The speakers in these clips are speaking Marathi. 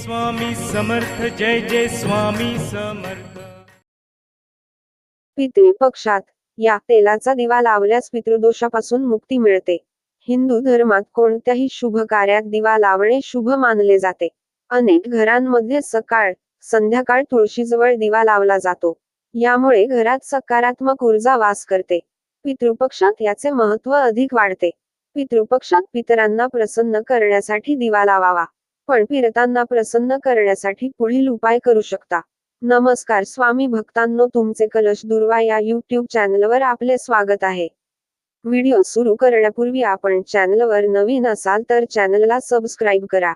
स्वामी समर्थ जय जय स्वामी समर्थ. पितृ पक्षात या तेलाचा दिवा लावल्यास पितृदोषापासून मुक्ती मिळते. हिंदू धर्मात कोणत्याही शुभ कार्यात दिवा लावणे शुभ मानले जाते. अनेक घरांमध्ये सकाळ संध्याकाळ तुळशीजवळ दिवा लावला जातो. यामुळे घरात सकारात्मक ऊर्जा वास करते. पितृपक्षात याचे महत्त्व अधिक वाढते. पितृपक्षात पितरांना प्रसन्न करण्यासाठी दिवा लावावा. पण पिरतांना प्रसन्न करण्यासाठी पुढील उपाय करू शकता. नमस्कार स्वामी भक्तांनो तुमचे कलश दुर्वा या युट्यूब चॅनलवर आपले स्वागत आहे. व्हिडिओ सुरू करण्यापूर्वी आपण चॅनलवर नवीन असाल तर चॅनलला सबस्क्राईब करा.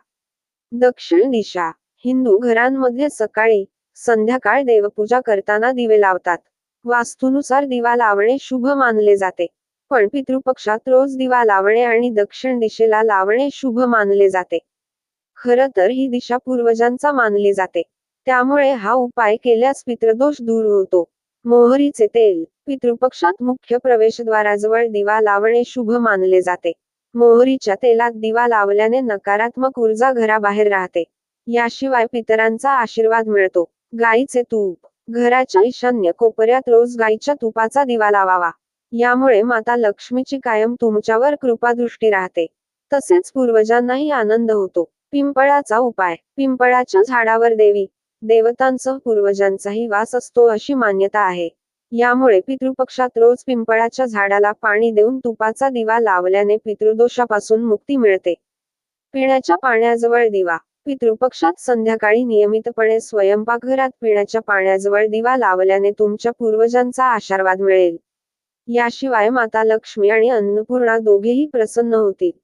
दक्षिण दिशा हिंदू घरांमध्ये सकाळी संध्याकाळ देवपूजा करताना दिवे लावतात. वास्तूनुसार दिवा लावणे शुभ मानले जाते. पण पितृपक्षात रोज दिवा लावणे आणि दक्षिण दिशेला लावणे शुभ मानले जाते. खरं तर ही दिशा पूर्वजांचा मानली जाते. त्यामुळे हा उपाय केल्यास पितृदोष दूर होतो. मोहरीचे तेल पितृपक्षात मुख्य प्रवेशद्वाराजवळ दिवा लावणे शुभ मानले जाते. मोहरीच्या तेलात दिवा लावल्याने नकारात्मक ऊर्जा घराबाहेर राहते. याशिवाय पितरांचा आशीर्वाद मिळतो. गाईचे तूप घराच्या ईशान्य कोपऱ्यात रोज गाईच्या तुपाचा दिवा लावावा. यामुळे माता लक्ष्मीची कायम तुमच्यावर कृपादृष्टी राहते. तसेच पूर्वजांनाही आनंद होतो. पिंपळाचा उपाय. पिंपळाच्या झाडावर देवी देवतांसह पूर्वजांचाही वास असतो अशी मान्यता आहे. यामुळे पितृपक्षात रोज पिंपळाच्या झाडाला पाणी देऊन तुपाचा दिवा लावल्याने पितृदोषापासून मुक्ती मिळते. पिण्याच्या पाण्याजवळ दिवा. पितृपक्षात संध्याकाळी नियमितपणे स्वयंपाकघरात पिण्याच्या पाण्याजवळ दिवा लावल्याने तुमच्या पूर्वजांचा आशीर्वाद मिळेल. याशिवाय माता लक्ष्मी आणि अन्नपूर्णा दोघेही प्रसन्न होतील.